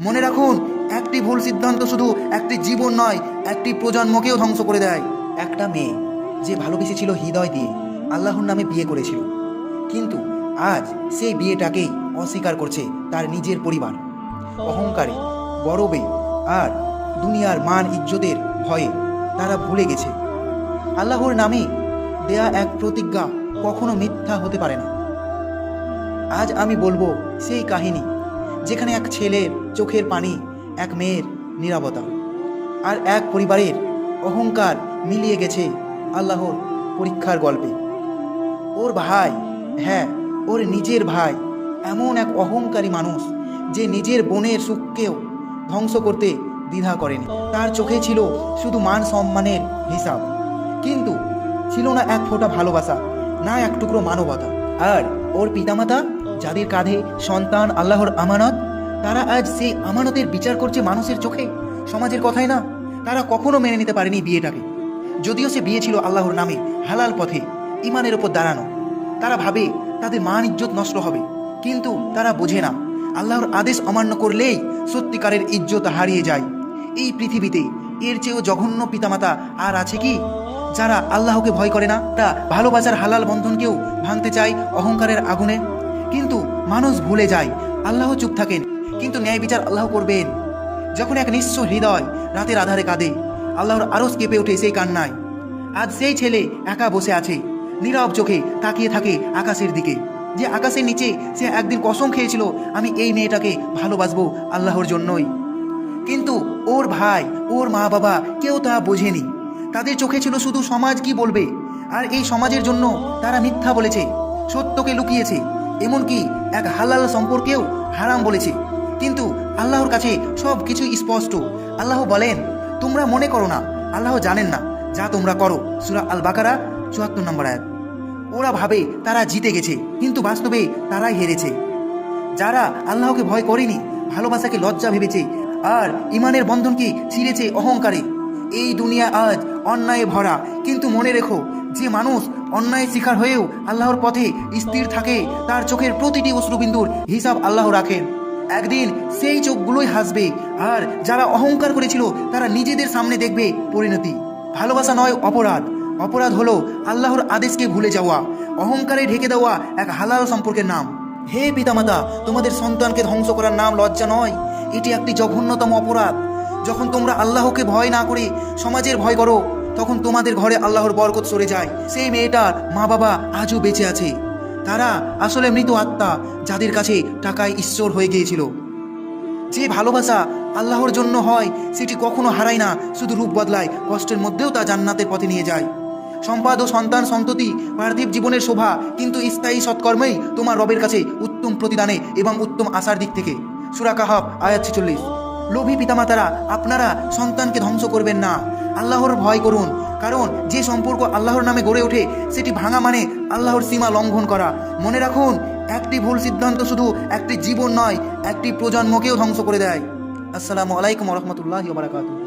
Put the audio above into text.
মনে রাখুন, একটি ভুল সিদ্ধান্ত শুধু একটি জীবন নয়, একটি প্রজন্মকেও ধ্বংস করে দেয়। একটা মেয়ে যে ভালোবেসেছিল হৃদয় দিয়ে আল্লাহর নামে বিয়ে করেছিল, কিন্তু আজ সেই বিয়েটাকেই অস্বীকার করছে তার নিজের পরিবার। অহংকারে গরবে আর দুনিয়ার মান ইজ্জতের ভয়ে তারা ভুলে গেছে। আল্লাহর নামে দেয়া এক প্রতিজ্ঞা কখনো মিথ্যা হতে পারে না। আজ আমি বলব সেই কাহিনী যেখানে এক ছেলের চোখের পানি, এক মেয়ের নীরবতা। আর এক পরিবারের অহংকার মিলিয়ে গেছে আল্লাহর পরীক্ষার গল্পে। ওর ভাই হ্যাঁ ওর নিজের ভাই, এমন এক অহংকারী মানুষ যে নিজের বোনের সুখকেও ধ্বংস করতে দ্বিধা করেনি। তার চোখে ছিল শুধু মান সম্মানের হিসাব। কিন্তু ছিল না এক ফোঁটা ভালোবাসা, না এক টুকরো মানবতা। আর ওর পিতামাতা যাদের কাঁধে সন্তান আল্লাহর আমানত, তারা আজ সেই আমানতের বিচার করছে মানুষের চোখে? সমাজের কথাই না। তারা কখনো মেনে নিতে পারেনি বিয়েটাকে। যদিও সে বিয়ে ছিল আল্লাহর নামে হালাল পথে ইমানের ওপর দাঁড়ানো। তারা ভাবে তাদের মান ইজ্জত নষ্ট হবে। কিন্তু তারা বোঝে না, আল্লাহর আদেশ অমান্য করলেই সত্যিকারের ইজ্জত হারিয়ে যায়। এই পৃথিবীতে এর চেয়েও জঘন্য পিতামাতা আর আছে কি? যারা আল্লাহকে ভয় করে না, তা ভালোবাসার হালাল বন্ধনকেও ভাঙতে চায় অহংকারের আগুনে। কিন্তু মানুষ ভুলে যায়। আল্লাহ চুপ থাকেন, কিন্তু ন্যায় বিচার আল্লাহ করবেন। যখন এক নিঃস্ব হৃদয় রাতের আধারে কাঁদে, আল্লাহর আরস কেঁপে ওঠে সেই কান্নায়। আজ সেই ছেলে একা বসে আছে, নীরব চোখে তাকিয়ে থাকে আকাশের দিকে। যে আকাশের নিচে সে একদিন কসম খেয়েছিল, আমি এই মেয়েটাকে ভালোবাসবো আল্লাহর জন্যই। কিন্তু ওর ভাই, ওর মা বাবা কেউ তা বোঝেনি। তাদের চোখে ছিল শুধু সমাজ কি বলবে? আর এই সমাজের জন্য তারা মিথ্যা বলেছে, সত্যকে লুকিয়েছে। এমনকি এক হালাল সম্পর্কেও হারাম বলেছে। কিন্তু আল্লাহর কাছে সব কিছু স্পষ্ট। আল্লাহ বলেন, তোমরা মনে করো না, আল্লাহ জানেন না যা তোমরা করো। সুরা আল বাকারা চুয়াত্তর নম্বর আয়াত। ওরা ভাবে তারা জিতে গেছে, কিন্তু বাস্তবে তারাই হেরেছে। যারা আল্লাহকে ভয় করেনি, ভালোবাসাকে লজ্জা ভেবেছে, আর ইমানের বন্ধনকে ছিঁড়েছে অহংকারে, এই দুনিয়া আজ অন্যায়ে ভরা। কিন্তু মনে রেখো যে মানুষ অন্যায় শিকার হয়েও আল্লাহর পথে স্থির থাকে, তার চোখের প্রতিটি অশ্রুবিন্দুর হিসাব আল্লাহ রাখেন। একদিন সেই চোখগুলোই হাসবে, আর যারা অহংকার করেছিল, তারা নিজেদের সামনে দেখবে পরিণতি। ভালোবাসা নয় অপরাধ। অপরাধ হলো আল্লাহর আদেশকে ভুলে যাওয়া, অহংকারে ঢেকে দেওয়া এক হালাল সম্পর্কের নাম। হে পিতামাতা, তোমাদের সন্তানকে ধ্বংস করার নাম লজ্জা নয়, এটি একটি জঘন্যতম অপরাধ। যখন তোমরা আল্লাহকে ভয় না করে সমাজের ভয় করো তখন তোমাদের ঘরে আল্লাহর বরকত সরে যায়। সেই মেয়েটার মা বাবা আজও বেঁচে আছে। তারা আসলে মৃত আত্মা যাদের কাছে টাকায় ঈশ্বর হয়ে গিয়েছিল। যে ভালোবাসা আল্লাহর জন্য হয়, সেটি কখনো হারায় না, শুধু রূপ বদলায়, কষ্টের মধ্যেও তা জান্নাতের পথে নিয়ে যায়। সম্পাদ ও সন্তান সন্ততি পার্থিব জীবনের শোভা, কিন্তু স্থায়ী সৎকর্মেই তোমার রবের কাছে উত্তম প্রতিদানে এবং উত্তম আশার দিক থেকে। সুরা আয়াত ছেচল্লিশ। লোভী পিতামাতারা, আপনারা সন্তানকে ধ্বংস করবেন না। আল্লাহর ভয় করুন। কারণ যে সম্পর্ক আল্লাহর নামে গড়ে ওঠে, সেটি ভাঙা মানে আল্লাহর সীমা লঙ্ঘন করা। মনে রাখুন, একটি ভুল সিদ্ধান্ত শুধু একটি জীবন নয়, একটি প্রজন্মকেও ধ্বংস করে দেয়। আসসালামু আলাইকুম রহমতুল্লাহ বারাকাতু